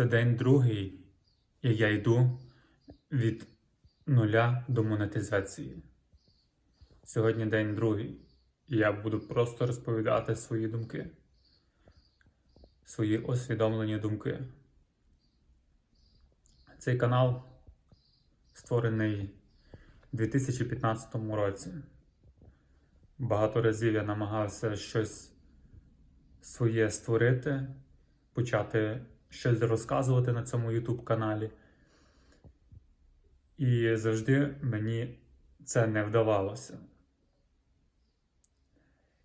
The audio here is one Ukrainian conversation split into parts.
Це день другий, і я йду від нуля до монетизації. Сьогодні день другий, і я буду просто розповідати свої думки, свої освідомлені думки. Цей канал створений у 2015 році. Багато разів я намагався щось своє створити, почати щось розказувати на цьому YouTube каналі. І завжди мені це не вдавалося.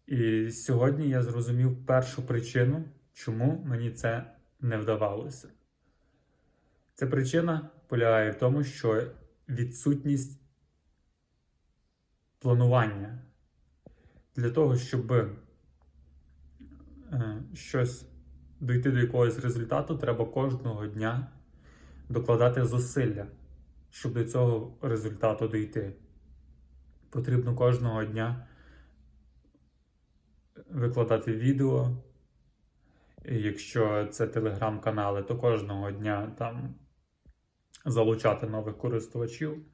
І сьогодні я зрозумів першу причину, чому мені це не вдавалося. Ця причина полягає в тому, що відсутність планування для того, щоб е, щось дойти до якогось результату, треба кожного дня докладати зусилля, щоб до цього результату дійти. Потрібно кожного дня викладати відео. Якщо це телеграм-канали, то кожного дня там залучати нових користувачів.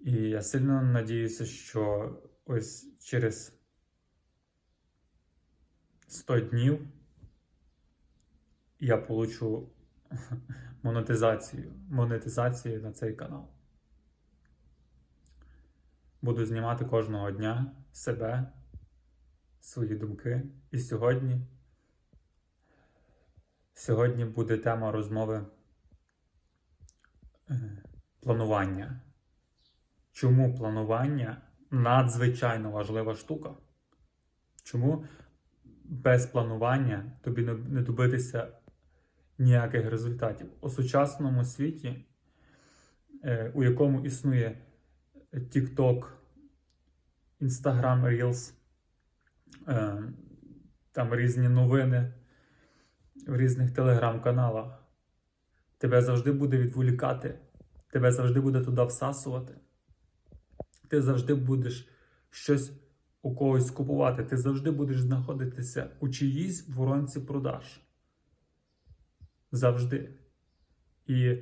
І я сильно надіюся, що ось через 100 днів я получу монетизацію, монетизацію на цей канал. Буду знімати кожного дня себе, свої думки. І сьогодні, сьогодні буде тема розмови е, планування. Чому планування надзвичайно важлива штука? Чому без планування тобі не, добитися ніяких результатів? У сучасному світі, е, у якому існує TikTok, Instagram Reels, е, там різні новини в різних телеграм-каналах, тебе завжди буде відволікати, тебе завжди буде туди всасувати ти завжди будеш щось у когось купувати, ти завжди будеш знаходитися у чиїсь воронці продаж. Завжди. І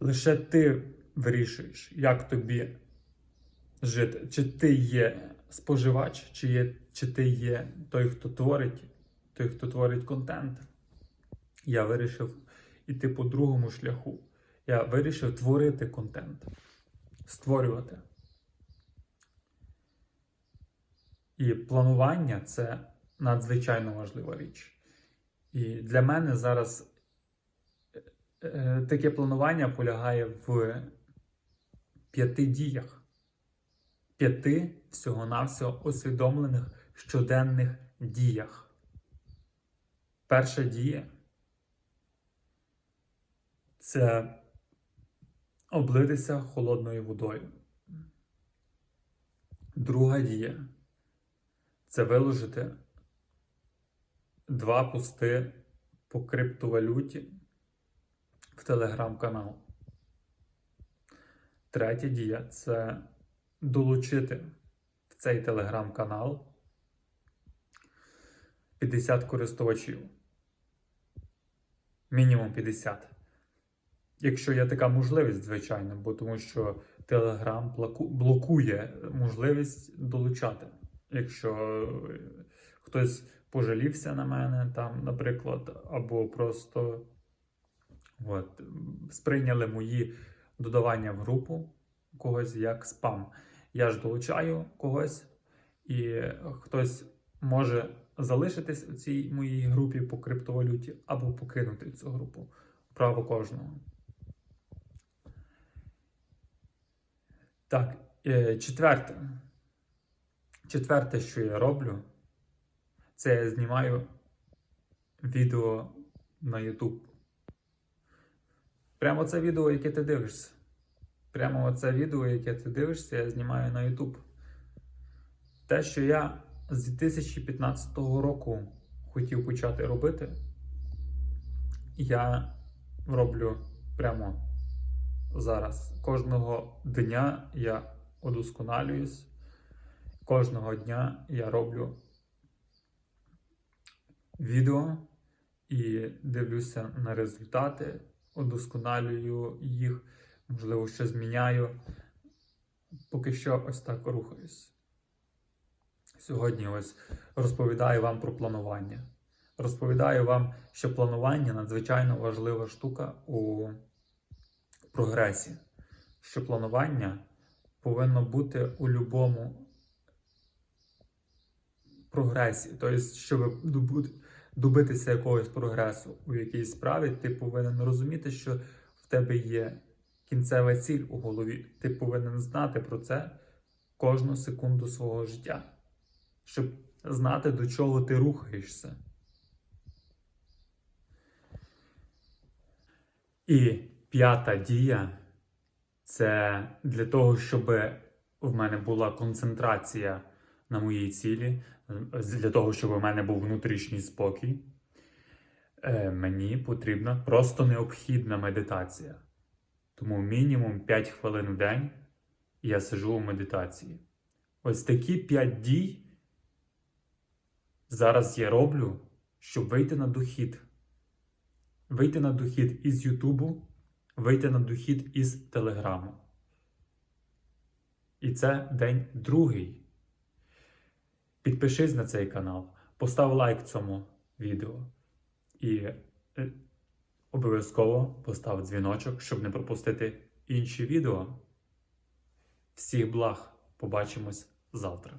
лише ти вирішуєш, як тобі жити. Чи ти є споживач, чи, є, чи ти є той, хто творить, той, хто творить контент. Я вирішив іти по другому шляху. Я вирішив творити контент створювати. І планування це надзвичайно важлива річ. І для мене зараз е, таке планування полягає в п'яти діях, п'яти всього-навсього усвідомлених щоденних діях. Перша дія це облитися холодною водою. Друга дія це виложити два пости по криптовалюті в телеграм-канал. Третя дія це долучити в цей телеграм-канал 50 користувачів. Мінімум 50. Якщо є така можливість, звичайно, бо тому що Telegram блокує можливість долучати. Якщо хтось пожалівся на мене, там, наприклад, або просто от, сприйняли мої додавання в групу когось як спам. Я ж долучаю когось, і хтось може залишитись у цій моїй групі по криптовалюті або покинути цю групу. Право кожного. Так, е, четверте. Четверте, що я роблю, це я знімаю відео на YouTube. Прямо це відео, яке ти дивишся. Прямо це відео, яке ти дивишся, я знімаю на YouTube. Те, що я з 2015 року хотів почати робити, я роблю прямо зараз. Кожного дня я удосконалююсь, кожного дня я роблю відео і дивлюся на результати, удосконалюю їх, можливо, що зміняю. Поки що ось так рухаюсь. Сьогодні ось розповідаю вам про планування. Розповідаю вам, що планування надзвичайно важлива штука у прогресі. Що планування повинно бути у будь-якому прогресі. Тобто, щоб добитися якогось прогресу у якійсь справі, ти повинен розуміти, що в тебе є кінцева ціль у голові. Ти повинен знати про це кожну секунду свого життя, щоб знати, до чого ти рухаєшся. І п'ята дія це для того, щоб в мене була концентрація на моїй цілі, для того, щоб у мене був внутрішній спокій. е, Мені потрібна просто необхідна медитація. Тому мінімум 5 хвилин в день я сиджу у медитації. Ось такі 5 дій зараз я роблю, щоб вийти на дохід. Вийти на дохід із Ютубу, вийти на дохід із Телеграму. І це день другий. Підпишись на цей канал, постав лайк цьому відео і е, обов'язково постав дзвіночок, щоб не пропустити інші відео. Всіх благ! Побачимось завтра.